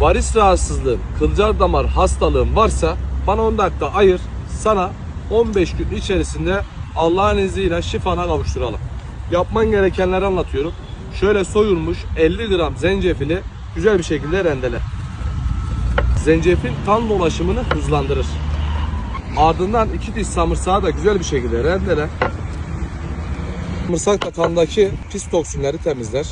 varis rahatsızlığın, kılcal damar hastalığın varsa bana 10 dakika ayır. Sana 15 gün içerisinde Allah'ın izniyle şifana kavuşturalım. Yapman gerekenleri anlatıyorum. Şöyle soyulmuş 50 gram zencefili güzel bir şekilde rendele. Zencefil kan dolaşımını hızlandırır. Ardından iki diş samırsağı da güzel bir şekilde rendele. Samırsak da kandaki pis toksinleri temizler.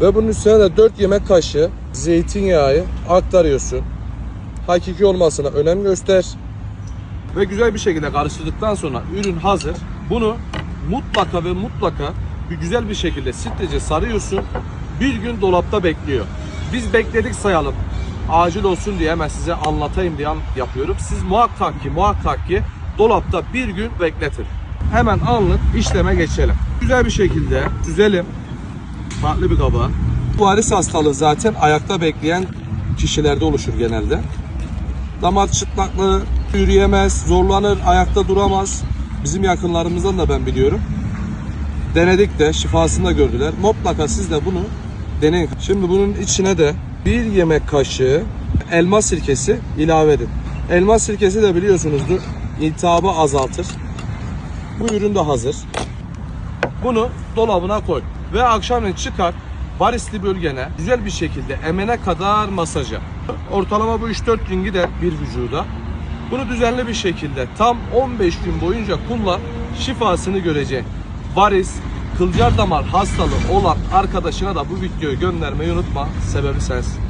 Ve bunun üstüne de 4 yemek kaşığı zeytinyağı aktarıyorsun. Hakiki olmasına önem göster. Ve güzel bir şekilde karıştırdıktan sonra ürün hazır. Bunu mutlaka ve mutlaka bir güzel bir şekilde streçe sarıyorsun. Bir gün dolapta bekliyor. Biz bekledik sayalım. Acil olsun diye hemen size anlatayım diye yapıyorum. Siz muhakkak ki muhakkak ki dolapta bir gün bekletin. Hemen anlık işleme geçelim. Güzel bir şekilde düzelim farklı bir kaba. Varis hastalığı zaten ayakta bekleyen kişilerde oluşur genelde. Damar çıtlaklığı, yürüyemez, zorlanır, ayakta duramaz. Bizim yakınlarımızdan da ben biliyorum. Denedik de şifasını da gördüler. Mutlaka siz de bunu deneyin. Şimdi bunun içine de bir yemek kaşığı elma sirkesi ilave edin. Elma sirkesi de biliyorsunuzdur iltihabı azaltır. Bu ürün de hazır. Bunu dolabına koy ve akşamleyin çıkar varisli bölgene güzel bir şekilde emene kadar masaj yap. Ortalama bu 3-4 gün gider bir vücuda. Bunu düzenli bir şekilde tam 15 gün boyunca kullan şifasını göreceksin. Varis, kılcal damar hastalığı olan arkadaşına da bu videoyu göndermeyi unutma. Sebebi sensin.